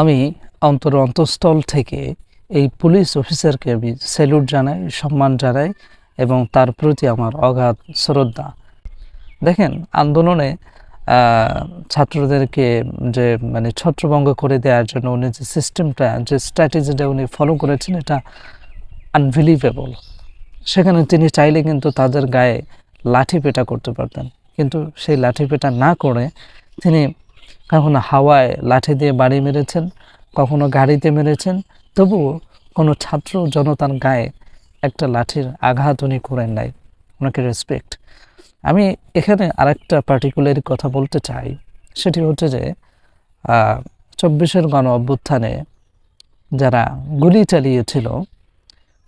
আমি অন্তর অন্তঃস্থল থেকে এই পুলিশ অফিসারকে আমি স্যালুট জানাই, সম্মান জানাই এবং তার প্রতি আমার অগাধ শ্রদ্ধা। দেখেন, আন্দোলনে ছাত্রদেরকে যে মানে ছত্রভঙ্গ করে দেওয়ার জন্য উনি যে সিস্টেমটা যে স্ট্র্যাটেজিটা উনি ফলো করেছেন, এটা আনবিলিভেবল সেখানে তিনি চাইলে কিন্তু তাদের গায়ে লাঠি পেটা করতে পারতেন। কিন্তু সেই লাঠি পেটা না করে তিনি কখনো হাওয়ায় লাঠি দিয়ে বাড়ি মেরেছেন, কখনো গাড়িতে মেরেছেন তবুও কোনো ছাত্র জনতার গায়ে একটা লাঠির আঘাত উনি করেন নাই। ওনাকে রেসপেক্ট আমি এখানে আরেকটা পার্টিকুলার কথা বলতে চাই। সেটি হচ্ছে যে চব্বিশের গণ অভ্যুত্থানে যারা গুলি চালিয়েছিল,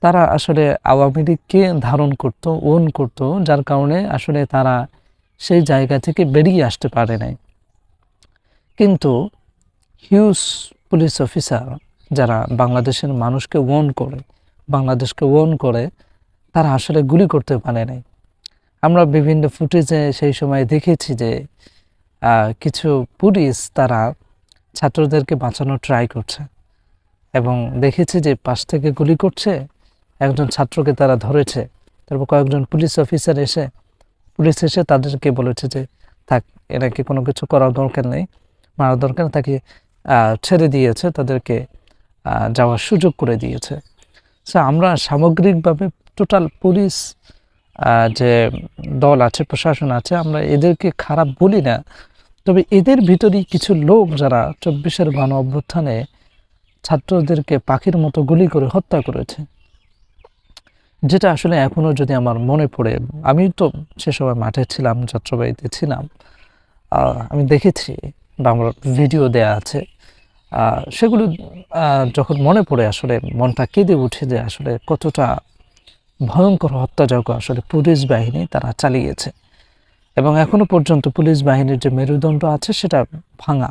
তারা আসলে আওয়ামী লীগকে ধারণ করত, ওন করত, যার কারণে আসলে তারা সেই জায়গা থেকে বেরিয়ে আসতে পারে নাই। কিন্তু হিউজ পুলিশ অফিসার যারা বাংলাদেশের মানুষকে ওন করে, বাংলাদেশকে ওন করে, তারা আসলে গুলি করতে পারে নাই। আমরা বিভিন্ন ফুটেজে সেই সময় দেখেছি যে কিছু পুলিশ তারা ছাত্রদেরকে বাঁচানোর ট্রাই করছে এবং দেখেছি যে পাশ থেকে গুলি করছে, একজন ছাত্রকে তারা ধরেছে, তারপর কয়েকজন পুলিশ অফিসার এসে, পুলিশ এসে তাদেরকে বলেছে যে, থাক এনাকে কোনো কিছু করার দরকার নেই। মারার দরকার, তাকে ছেড়ে দিয়েছে, তাদেরকে যাওয়ার সুযোগ করে দিয়েছে। সো আমরা সামগ্রিকভাবে টোটাল পুলিশ যে দল আছে, প্রশাসন আছে, আমরা এদেরকে খারাপ বলি না। তবে এদের ভিতরেই কিছু লোক যারা চব্বিশের গণ অভ্যুত্থানে ছাত্রদেরকে পাখির মতো গুলি করে হত্যা করেছে। যেটা আসলে এখনও যদি আমার মনে পড়ে আমি তো সে সময় মাঠে ছিলাম, যাত্রাবাড়িতে ছিলাম আমি দেখেছি আমার ভিডিও দেয়া আছে। সেগুলো যখন মনে পড়ে আসলে মনটা কেঁদে উঠে যে আসলে কতটা ভয়ঙ্কর হত্যাযজ্ঞ আসলে পুলিশ বাহিনী তারা চালিয়েছে। এবং এখনও পর্যন্ত পুলিশ বাহিনীর যে মেরুদণ্ড আছে সেটা ভাঙা।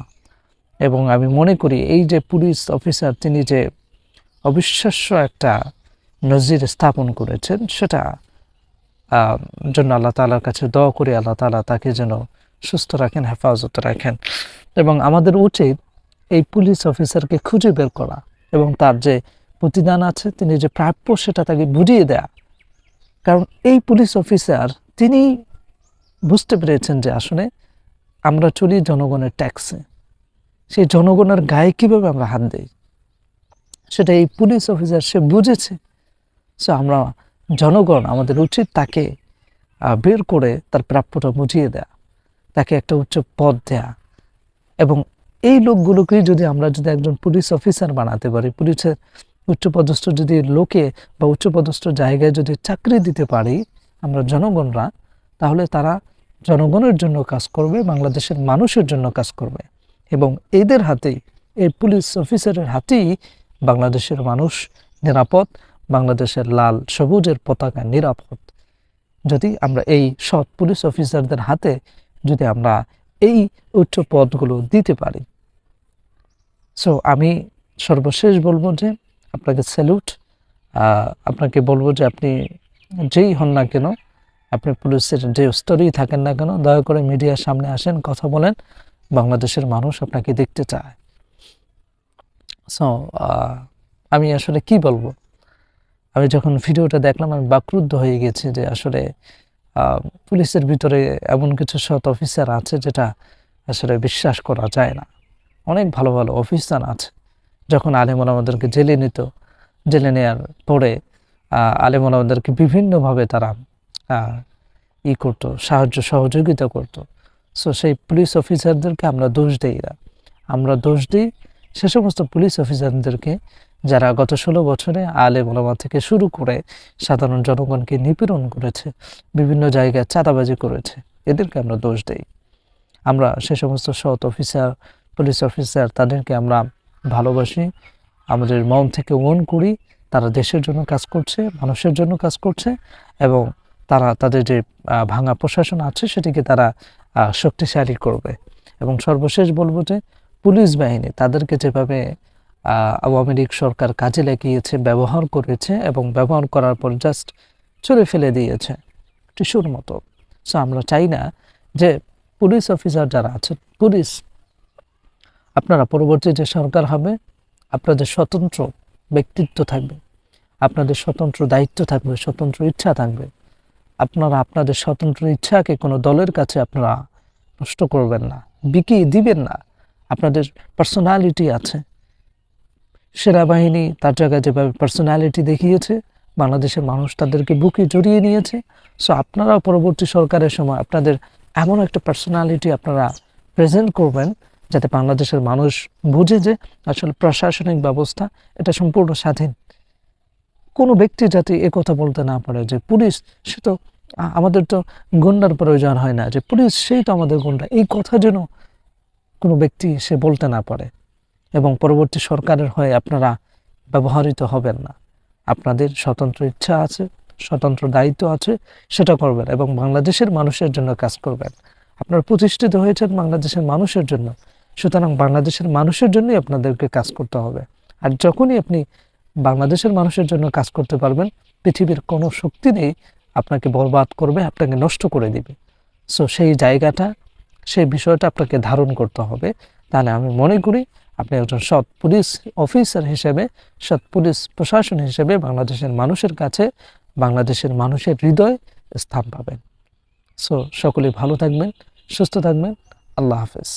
এবং আমি মনে করি এই যে পুলিশ অফিসার তিনি যে অবিশ্বাস্য একটা নজির স্থাপন করেছেন সেটা জন্য আল্লাহ তালার কাছে দোয়া করি, আল্লাহ তালা তাকে যেন সুস্থ রাখেন, হেফাজত রাখেন। এবং আমাদের উচিত এই পুলিশ অফিসারকে খুঁজে বের করা এবং তার যে প্রতিদান আছে, তিনি যে প্রাপ্য সেটা তাকে বুঝিয়ে দেয়া। কারণ এই পুলিশ অফিসার, তিনি বুঝতে পেরেছেন যে আসলে আমরা চলি জনগণের ট্যাক্সে। সেই জনগণের গায়ে কীভাবে আমরা হাত দিই? সেটা এই পুলিশ অফিসার, সে বুঝেছে। সো আমরা জনগণ, আমাদের উচিত তাকে বের করে তার প্রাপ্যটা বুঝিয়ে দেয়া, তাকে একটা উচ্চ পদ দেয়া। এবং এই লোকগুলোকেই যদি আমরা যদি একজন পুলিশ অফিসার বানাতে পারি পুলিশের উচ্চপদস্থ যদি লোকে বা উচ্চপদস্থ জায়গায় যদি চাকরি দিতে পারি আমরা জনগণরা, তাহলে তারা জনগণের জন্য কাজ করবে, বাংলাদেশের মানুষের জন্য কাজ করবে। এবং এদের হাতেই, এই পুলিশ অফিসারের হাতেই বাংলাদেশের মানুষ নিরাপদ, বাংলাদেশের লাল, সবুজের পতাকা নিরাপদ। যদি আমরা এই সৎ পুলিশ অফিসারদের হাতে যদি আমরা এই উচ্চ পদগুলো দিতে পারি। সো আমি সর্বশেষ বলব যে আপনাকে স্যালুট আপনাকে বলব যে আপনি যেই হন না কেন, আপনি পুলিশের যে স্তরেই থাকেন না কেন, দয়া করে মিডিয়ার সামনে আসেন, কথা বলেন, বাংলাদেশের মানুষ আপনাকে দেখতে চায়। সো আমি আসলে কি বলব? আমি যখন ভিডিওটা দেখলাম, আমি বাক্রুদ্ধ হয়ে গেছি যে আসলে পুলিশের ভিতরে এমন কিছু সৎ অফিসার আছে যেটা আসলে বিশ্বাস করা যায় না। অনেক ভালো ভালো অফিসার আছে। যখন আলেমন আমাদেরকে জেলে নিত, জেলে নেওয়ার পরে আলেমন আমাদেরকে বিভিন্নভাবে তারা ই করতো, সাহায্য সহযোগিতা করতো। সো সেই পুলিশ অফিসারদেরকে আমরা দোষ দিই না। আমরা দোষ দিই সে সমস্ত পুলিশ অফিসারদেরকে যারা গত ষোলো বছরে আলে মোলামা থেকে শুরু করে সাধারণ জনগণকে নিপীড়ন করেছে, বিভিন্ন জায়গায় চাঁদাবাজি করেছে, এদেরকে আমরা দোষ দেই। আমরা সে সমস্ত সৎ অফিসার, পুলিশ অফিসার, তাদেরকে আমরা ভালোবাসি, আমাদের মন থেকে মন করি, তারা দেশের জন্য কাজ করছে, মানুষের জন্য কাজ করছে, এবং তারা, তাদের যে ভাঙা প্রশাসন আছে, সেটিকে তারা শক্তিশালী করবে। এবং সর্বশেষ বলব যে, পুলিশ বাহিনী, তাদেরকে যেভাবে আওয়ামী লীগ সরকার কাজে লাগিয়েছে, ব্যবহার করেছে এবং ব্যবহার করার পর জাস্ট ছুঁড়ে ফেলে দিয়েছে। টিস্যুর মতো। সো আমরা চাই না যে পুলিশ অফিসার যারা আছে পুলিশ আপনারা পরবর্তী যে সরকার হবে, আপনাদের স্বতন্ত্র ব্যক্তিত্ব থাকবে, আপনাদের স্বতন্ত্র দায়িত্ব থাকবে, স্বতন্ত্র ইচ্ছা থাকবে। আপনারা আপনাদের স্বতন্ত্র ইচ্ছাকে কোনো দলের কাছে আপনারা নষ্ট করবেন না, বিকিয়ে দিবেন না। আপনাদের পার্সোনালিটি আছে। সেনাবাহিনী তার জায়গায় যেভাবে পার্সোনালিটি দেখিয়েছে, বাংলাদেশের মানুষ তাদেরকে বুকে জড়িয়ে নিয়েছে। সো আপনারাও পরবর্তী সরকারের সময় আপনাদের এমন একটা পার্সোনালিটি আপনারা প্রেজেন্ট করবেন যাতে বাংলাদেশের মানুষ বুঝে যে আসলে প্রশাসনিক ব্যবস্থা এটা সম্পূর্ণ স্বাধীন। কোনো ব্যক্তি যাতে কথা বলতে না পারে যে পুলিশ, সে তো আমাদের তো গুন্ডার প্রয়োজন হয় না যে পুলিশ, সেই তো আমাদের গুন্ডা। এই কথা যেন কোনো ব্যক্তি সে বলতে না পারে। এবং পরবর্তী সরকারের হয়ে আপনারা ব্যবহৃত হবেন না। আপনাদের স্বতন্ত্র ইচ্ছা আছে, স্বতন্ত্র দায়িত্ব আছে, সেটা করবেন এবং বাংলাদেশের মানুষের জন্য কাজ করবেন। আপনারা প্রতিষ্ঠিত হয়েছেন বাংলাদেশের মানুষের জন্য, সুতরাং বাংলাদেশের মানুষের জন্যই আপনাদেরকে কাজ করতে হবে। আর যখনই আপনি বাংলাদেশের মানুষের জন্য কাজ করতে পারবেন, পৃথিবীর কোনো শক্তি নেই আপনাকে বরবাদ করবে, আপনাকে নষ্ট করে দিবে। সো সেই জায়গাটা, সেই বিষয়টা আপনাকে ধারণ করতে হবে। তাহলে আমি মনে করি আপনি একজন সৎ পুলিশ অফিসার হিসেবে, সৎ পুলিশ প্রশাসন হিসেবে বাংলাদেশের মানুষের কাছে, বাংলাদেশের মানুষের হৃদয় স্থান পাবেন। সো সকলে ভালো থাকবেন, সুস্থ থাকবেন। আল্লাহ হাফেজ।